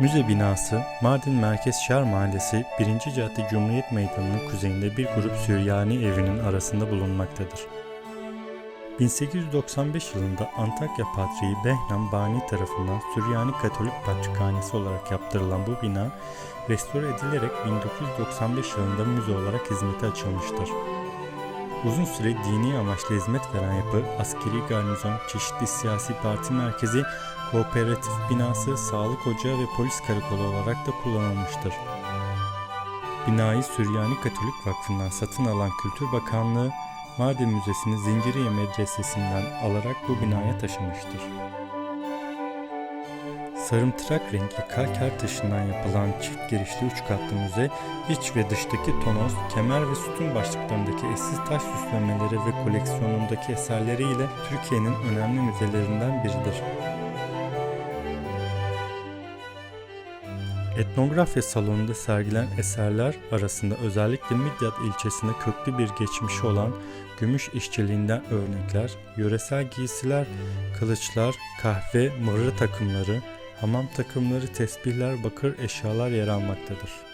Müze binası Mardin Merkez Şer Mahallesi 1. Cadde Cumhuriyet Meydanı'nın kuzeyinde bir grup Süryani evinin arasında bulunmaktadır. 1895 yılında Antakya Patriği Behnam Bani tarafından Süryani Katolik Patrikhanesi olarak yaptırılan bu bina restore edilerek 1995 yılında müze olarak hizmete açılmıştır. Uzun süre dini amaçla hizmet veren yapı, askeri garnizon, çeşitli siyasi parti merkezi, kooperatif binası, sağlık ocağı ve polis karakolu olarak da kullanılmıştır. Binayı Süryani Katolik Vakfı'ndan satın alan Kültür Bakanlığı, Mardin Müzesi'ni Zinciriye Medresesi'nden alarak bu binaya taşımıştır. Sarımtırak renkli kalker taşından yapılan çift girişli üç katlı müze, iç ve dıştaki tonoz, kemer ve sütun başlıklarındaki eşsiz taş süslemeleri ve koleksiyonundaki eserleriyle Türkiye'nin önemli müzelerinden biridir. Etnografya salonunda sergilen eserler arasında özellikle Midyat ilçesinde köklü bir geçmişi olan gümüş işçiliğinden örnekler, yöresel giysiler, kılıçlar, kahve, mırrı takımları, hamam takımları, tesbihler, bakır eşyalar yer almaktadır.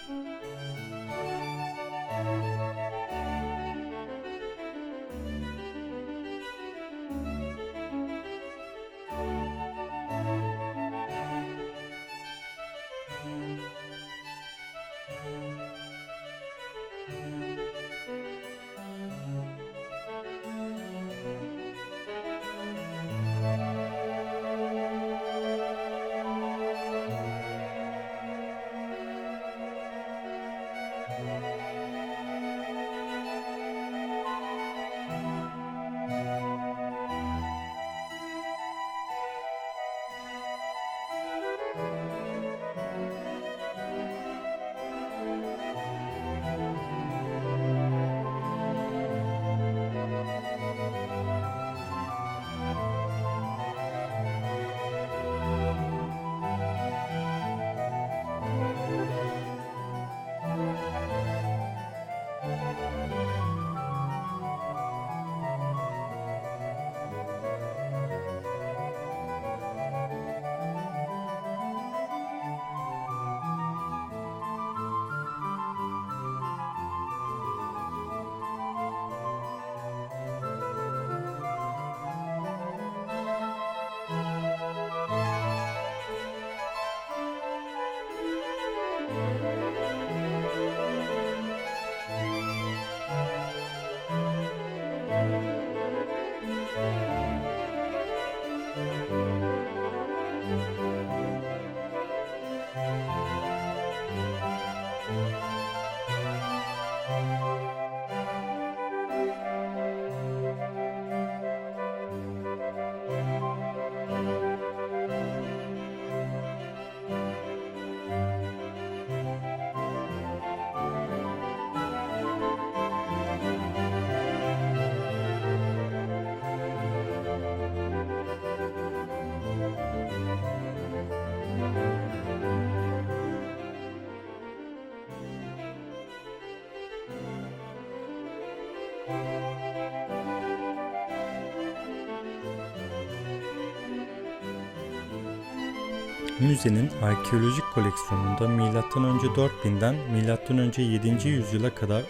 Müzenin arkeolojik koleksiyonunda M.Ö. 4000'den M.Ö. 7. yüzyıla kadar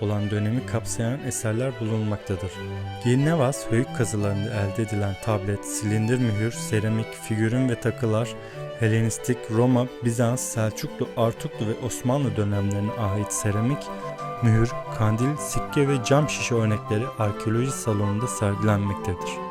olan dönemi kapsayan eserler bulunmaktadır. Girnevas höyük kazılarında elde edilen tablet, silindir mühür, seramik, figürün ve takılar, Helenistik, Roma, Bizans, Selçuklu, Artuklu ve Osmanlı dönemlerine ait seramik, mühür, kandil, sikke ve cam şişe örnekleri arkeoloji salonunda sergilenmektedir.